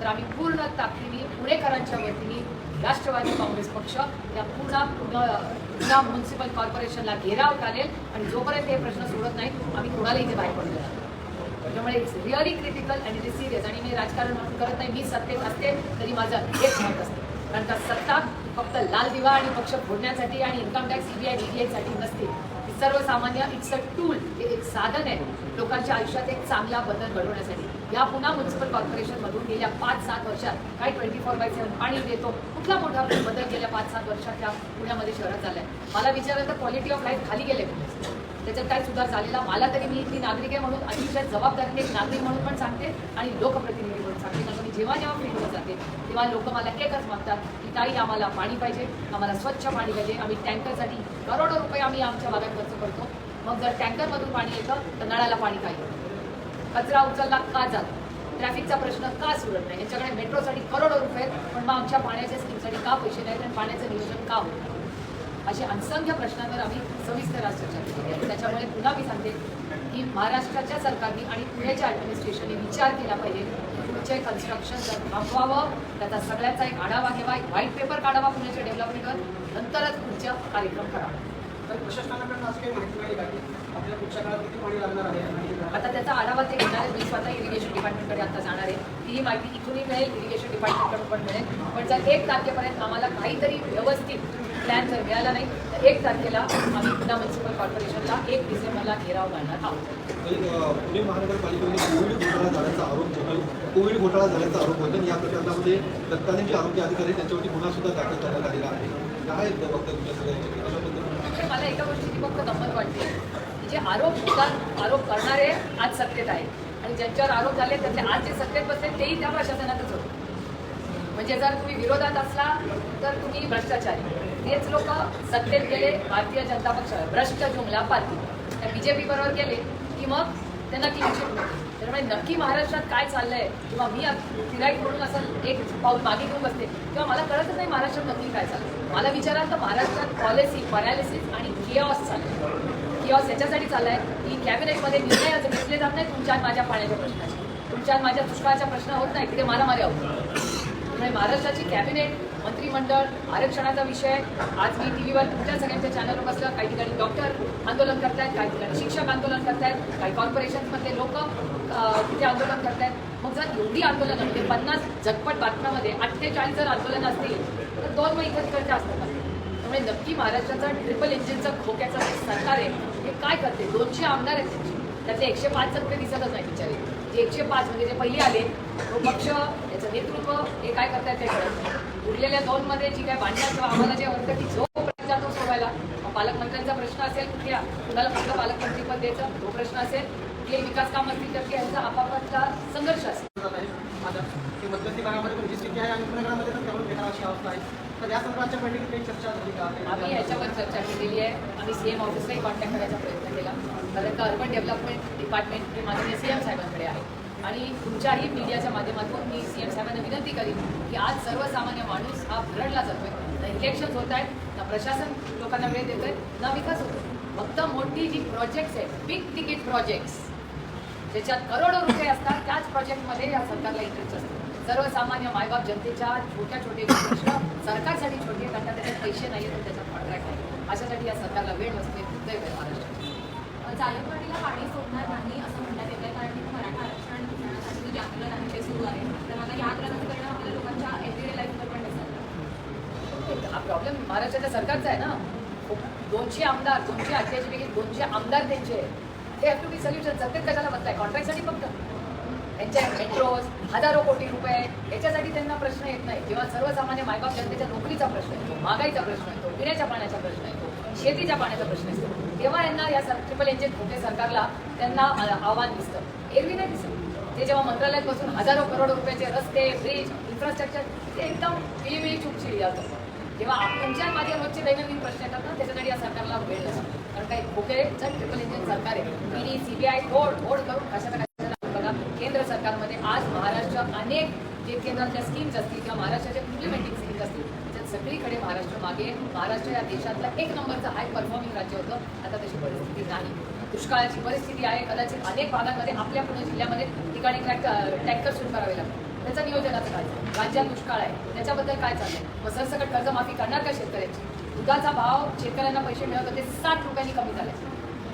तर आम्ही पूर्ण ताकदीने पुणेकरांच्या वतीने राष्ट्रवादी काँग्रेस पक्ष या पूर्ण पुन्हा म्युन्सिपल कॉर्पोरेशनला घेराव घालेल आणि जोपर्यंत हे प्रश्न सोडत नाही आम्ही कोणालाही इथे बाहेर पडू देणार त्याच्यामुळे it's really critical and it is serious आणि मी राजकारण म्हणून करत नाही मी सत्तेत असते तरी माझं हेच मत असते. कारण का सत्ता फक्त लाल दिवा आणि पक्ष फोडण्यासाठी आणि इन्कम टॅक्स सीबीआयसाठी नसते. सर्वसामान्य इट्स अ टूल हे एक साधन आहे. लोकांच्या आयुष्यात एक चांगला बदल घडवण्यासाठी. या पुन्हा म्युन्सिपल कॉर्पोरेशनमधून गेल्या पाच सात वर्षात काही ट्वेंटी फोर बाय सेवन पाणी देतो. कुठला मोठा बदल गेल्या पाच सात वर्षात या पुण्यामध्ये शहरात आहे मला विचारलं तर क्वालिटी ऑफ लाईफ खाली गेले. त्याच्यात काय सुधार झालेला मला तरी मी इथली नागरिक आहे म्हणून अतिशय जबाबदारीने एक नागरिक म्हणून पण सांगते आणि लोकप्रतिनिधी म्हणून सांगते. कारण मी जेव्हा जेव्हा फील्डवर जाते तेव्हा लोक मला एकच मागतात की ताई आम्हाला पाणी पाहिजे आम्हाला स्वच्छ पाणी पाहिजे आम्ही टँकरसाठी करोडो रुपये आम्ही आमच्या भागात खर्च करतो. मग जर टँकरमधून पाणी येतं तर नळाला पाणी पाहिजे. कचरा उचलला का जात? ट्रॅफिकचा प्रश्न का सुरत नाही? यांच्याकडे मेट्रोसाठी करोडो रुपये आहेत, पण मग आमच्या पाण्याच्या स्कीमसाठी का पैसे नाहीत आणि पाण्याचं नियोजन का होत नाही? असे असंख्य प्रश्नांवर आम्ही सविस्तर आज चर्चा केली आहे. त्याच्यामुळे पुन्हा मी सांगते की महाराष्ट्राच्या सरकारने आणि पुण्याच्या ॲडमिनिस्ट्रेशनने विचार केला पाहिजे पुढचे कन्स्ट्रक्शन जर थांबवावं त्याचा सगळ्याचा एक आढावा घ्यावा एक व्हाईट पेपर काढावा पुण्याच्या डेव्हलपमेंटवर नंतरच पुढचा कार्यक्रम करावा. तर प्रशासनाकडनं असं काही माहिती मिळाली का की आपल्या पुढच्या काळात किती पाणी लागणार आहे? आणि आता त्याचा आढावा ते घेणार आहे मी स्वतः इरिगेशन डिपार्टमेंटकडे आता जाणार आहे. ती माहिती इथूनही मिळेल इरिगेशन डिपार्टमेंटकडून पण मिळेल. पण जर एक तारखेपर्यंत आम्हाला काहीतरी व्यवस्थित प्लॅन जर मिळाला नाही तर एक तारखेला आम्ही पुन्हा म्युन्सिपल कॉर्पोरेशनला एक डिसेंबरला घेराव घालणार आहोत. पुणे महानगरपालिकेमध्ये कोविड घोटाळा झाल्याचा आरोप होतो कोविड घोटाळा झाल्याचा आरोप होतो. आणि या प्रकरणामध्ये तत्कालीन जे आरोग्य अधिकारी आहेत, त्यांच्यावरती गुन्हा सुद्धा दाखल करण्यात आलेला आहे. काय फक्त तुमच्या सगळ्यांची? त्याच्याबद्दल पण मला एका गोष्टीची फक्त गंमत वाटते की जे आरोप होतात आरोप करणारे आज सत्तेत आहेत. आणि ज्यांच्यावर आरोप झाले त्यातले आज जे सत्तेत बसले तेही त्या प्रशासनातच होते. म्हणजे जर तुम्ही विरोधात असला तर तुम्ही भ्रष्टाचारी. तेच लोक सत्तेत गेले भारतीय जनता पक्ष भ्रष्ट जुमला पार्टी. त्या बीजेपी बरोबर गेले की मग त्यांना क्लीन चिट मिळते त्यामुळे नक्की महाराष्ट्रात काय चाललंय? किंवा मी फिराईट म्हणून असं एक पाऊल मागे घेऊन बसते. किंवा मला कळतच नाही महाराष्ट्रात नक्की काय चाललं मला विचाराल तर महाराष्ट्रात पॉलिसी पॅरालिसिस आणि किओस चाललंय. किओस याच्यासाठी चाललाय की कॅबिनेटमध्ये निर्णय घेतले जात नाही तुमच्या माझ्या पाण्याच्या प्रश्नाचे. तुमच्या माझ्या दुष्काळाचा प्रश्न होत नाही तिथे मारामारी होत म्हणजे महाराष्ट्राची कॅबिनेट मंत्रिमंडळ आरक्षणाचा विषय आज मी टी व्हीवर तुमच्या सगळ्यांच्या चॅनलवर बसलं काही ठिकाणी डॉक्टर आंदोलन करतायत काही ठिकाणी शिक्षक आंदोलन करतायत काही कॉर्पोरेशनमधले लोक तिथे आंदोलन करतायत. मग जर एवढी आंदोलनं म्हणजे पन्नास झटपट बातम्यामध्ये अठ्ठेचाळीस जर आंदोलन असतील तर दोन मग इकडे असतात. त्यामुळे नक्की महाराष्ट्राचं ट्रिपल इंजिनचं खोक्याचं सरकार आहे. हे काय करते? दोनशे आमदार आहेत त्यांचे त्यातले एकशे पाच रुपये दिसतच नाही बिचारे. जे एकशे पाच म्हणजे जे पहिले आले तो पक्ष याचं नेतृत्व हे काय करतात ते कळत उरलेल्या दोनमध्ये जी काय भांडणं किंवा आम्हाला जे वाटतं की जो प्रश्न जातो सोडवायला पालकमंत्र्यांचा प्रश्न असेल कुठल्या कुणाला कुठलं पालकमंत्रीपद द्यायचं? तो प्रश्न असेल कुठले विकास काम मंत्री तर यांचा आपापला संघर्ष असेल. ते मध्यवर्ती भागामध्ये पण जी स्थिती आहे आणि पुणेकरामध्ये पण त्यामुळे अशी अवस्था आहे. तर या संदर्भाच्या बैठकीत काही चर्चा झाली का? आम्ही याच्यावर चर्चा केलेली आहे. आम्ही सीएम ऑफिसलाही कॉन्टॅक्ट करायचा प्रयत्न केला. कारण का अर्बन डेव्हलपमेंट डिपार्टमेंट हे माननीय सीएम साहेबांकडे आहे. आणि तुमच्याही मीडियाच्या माध्यमातून मी सीएम साहेबांना विनंती करीन की आज सर्वसामान्य माणूस हा भरडला जातोय. ना इलेक्शन्स होत आहेत ना प्रशासन लोकांना वेळ देत आहे ना विकास होतो फक्त मोठी जी प्रोजेक्ट्स आहेत बिग तिकीट प्रोजेक्ट्स ज्याच्यात करोडो रुपये असतात त्याच प्रोजेक्टमध्ये या सरकारला इंटरेस्ट असतो. सर्वसामान्य मायबाप जनतेच्या छोट्या छोटे प्रश्न सरकारसाठी छोटे आहेत, कारण का त्याच्यात पैसे नाही आहेत त्याच्यात कॉन्ट्रॅक्ट आहे. अशासाठी या सरकारला वेळ नसते दुर्दैव आहे महाराष्ट्रात. जायकवाडीला पाणी सोडणार नाही असं म्हणण्यात येत आहे कारण तिथे मराठा आरक्षण जे आंदोलन आहे ते सुरू आहे. तर मला या आंदोलनाचा परिणाम आपल्या लोकांच्या एव्हरीडे लाईफवर पण दिसत हा प्रॉब्लेम महाराष्ट्राच्या सरकारचा आहे ना. दोनशे आमदार दोनशे अठ्ठ्याऐंशी दोनशे आमदार त्यांचे आहेत. ते हॅव टू बी सोल्युशन सत्तेत कशाला बसताय? कॉन्ट्रॅक्टसाठी फक्त. त्यांच्या मेट्रोज हजारो कोटी रुपये याच्यासाठी त्यांना प्रश्न येत नाही. जेव्हा सर्वसामान्य मायबाप जनतेच्या नोकरीचा प्रश्न येतो महागाईचा प्रश्न येतो पिण्याच्या पाण्याचा प्रश्न येतो शेतीच्या पाण्याचा प्रश्न येतो. तेव्हा यांना या सर ट्रिपल एनचे मोठे सरकारला त्यांना आव्हान दिसतं. एरवी नाही दिसत. ते जेव्हा मंत्रालयात बसून हजारो करोड रुपयाचे रस्ते ब्रिज इन्फ्रास्ट्रक्चर ते एकदम विळी चुपचिली जातं. जेव्हा तुमच्या माझे रोजचे दैनंदिन प्रश्न येतात ना त्याच्यासाठी या सरकारला वेळ नसतो. कारण काही खोकेचं ट्रिपल इंजिन सरकार आहे ईडी सीबीआय बोर्ड बोर्ड करून कशा कशाला बघा केंद्र सरकारमध्ये आज महाराष्ट्र अनेक जे केंद्राच्या स्कीम्स असतील किंवा महाराष्ट्राच्या इम्प्लिमेंटिंग स्कीम्स असतील त्याच्यात सगळीकडे महाराष्ट्र मागे महाराष्ट्र या देशातला एक नंबरचं हाय परफॉर्मिंग राज्य होतं. आता तशी परिस्थिती नाही. दुष्काळाची परिस्थिती आहे. कदाचित अनेक भागांमध्ये आपल्या पुणे जिल्ह्यामध्ये ठिकाणी ट्रॅक टँकर सुरू करावे लागतात. त्याचं नियोजनाचं काय? राज्यात दुष्काळ आहे. त्याच्याबद्दल काय चाललंय? मग सरसकट कर्जमाफी करणार का शेतकऱ्याची? दुधाचा भाव शेतकऱ्यांना पैसे मिळत होते साठ रुपयांनी कमी झाले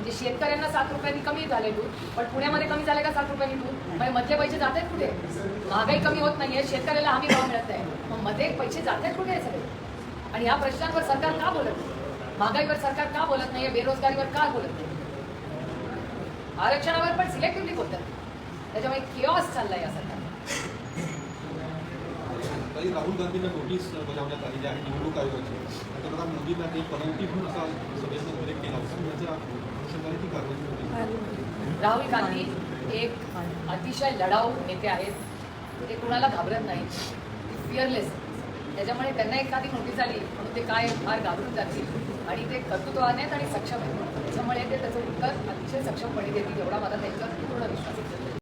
म्हणजे शेतकऱ्यांना सात रुपयांनी कमी झाले दूध पण पुण्यामध्ये कमी झाले का सात रुपयांनी दूध? म्हणजे मधले पैसे जात आहेत कुठे? महागाई कमी होत नाहीये शेतकऱ्याला हमी भाव मिळत आहे मग मध्ये पैसे जात आहेत कुठे सगळे? आणि या प्रश्नांवर सरकार का बोलत नाही? महागाईवर सरकार का बोलत नाहीये? बेरोजगारीवर का बोलत नाही? आरक्षणावर पण सिलेक्टिव्हली बोलतात. त्याच्यामुळे किओस चाललाय या सरकार काही राहुल गांधींना नोटीस बजावण्यात आलेली आहे निवडणूक आयोगाची. पंतप्रधान मोदींना ते पनौती म्हणून असा सभेचा उल्लेख केला होता याच्या अनुषंगाने ती कारवाई होती राहुल गांधी एक अतिशय लढाऊ नेते आहेत. ते कुणाला घाबरत नाही फिअरलेस त्याच्यामुळे त्यांना एखादी नोटीस आली म्हणून ते काय फार घाबरून जातील आणि ते कर्तृत्वाने आहेत आणि सक्षम आहेत. त्याच्यामुळे ते त्याचं उत्तर अतिशय सक्षमपणे देतील. एवढा मला त्यांच्यावर पूर्ण विश्वास आहे.